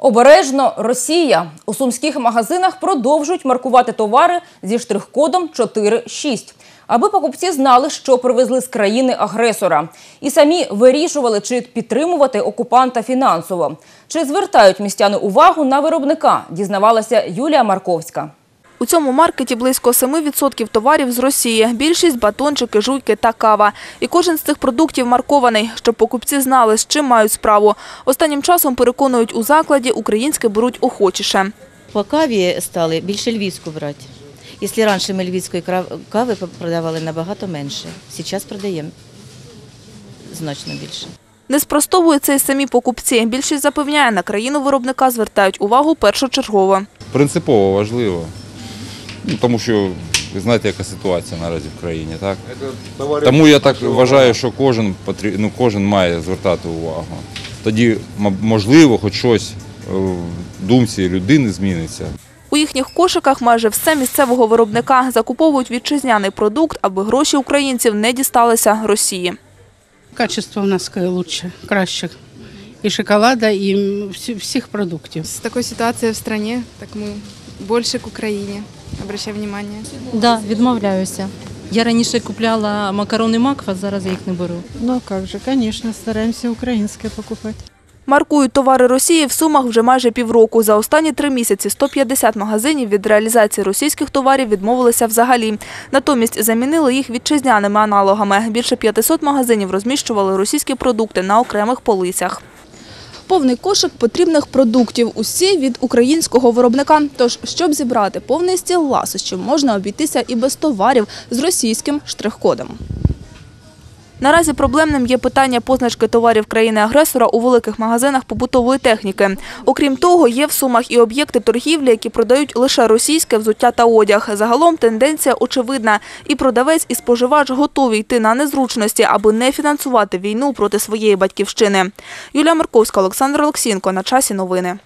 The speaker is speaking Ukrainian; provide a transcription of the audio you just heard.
Обережно Росія у сумських магазинах продовжують маркувати товари зі штрих-кодом 4.6, аби покупці знали, що привезли з країни-агресора, і самі вирішували, чи підтримувати окупанта фінансово. Чи звертають містяни увагу на виробника, дізнавалася Юлія Марковська. У цьому маркеті близько 7% товарів з Росії. Більшість – батончики, жуйки та кава. І кожен з цих продуктів маркований, щоб покупці знали, з чим мають справу. Останнім часом, переконують у закладі, українське беруть охочіше. По каві стали більше львівську брати. Якщо раніше ми львівської кави продавали набагато менше, зараз продаємо значно більше. Не спростовують це й самі покупці. Більшість запевняє, на країну виробника звертають увагу першочергово. принципово важливо. Ну, тому що ви знаєте, яка ситуація наразі в країні, так? Тому я так вважаю, що кожен, потрі- ну, кожен має звертати увагу. Тоді, м- можливо, хоч щось е, в думці людини зміниться. У їхніх кошиках майже все місцевого виробника. Закуповують вітчизняний продукт, аби гроші українців не дісталися Росії. Качество у нас лучше, краще. І шоколада, і всі- всіх продуктів. С такой ситуацией в стране, так мы больше к Украине обращаем внимание. Да, відмовляюся. Я раніше купляла макарони Макфа, зараз я їх не беру. Ну а как же, конечно, стараемся украинское покупать. Маркують товари Росії в Сумах вже майже півроку. За останні три місяці 150 магазинів від реалізації російських товарів відмовилися взагалі. Натомість замінили їх вітчизняними аналогами. Більше 500 магазинів розміщували російські продукти на окремих полицях. Повний кошик потрібних продуктів, усі від українського виробника. Тож, щоб зібрати повний стіл ласощів, можна обійтися і без товарів з російським штрих-кодом. Наразі проблемним є питання позначки товарів країни-агресора у великих магазинах побутової техніки. Окрім того, є в Сумах і об'єкти торгівлі, які продають лише російське взуття та одяг. Загалом тенденція очевидна. І продавець, і споживач готові йти на незручності, аби не фінансувати війну проти своєї батьківщини. Юлія Марковська, Олександр Олексінко. На часі новини.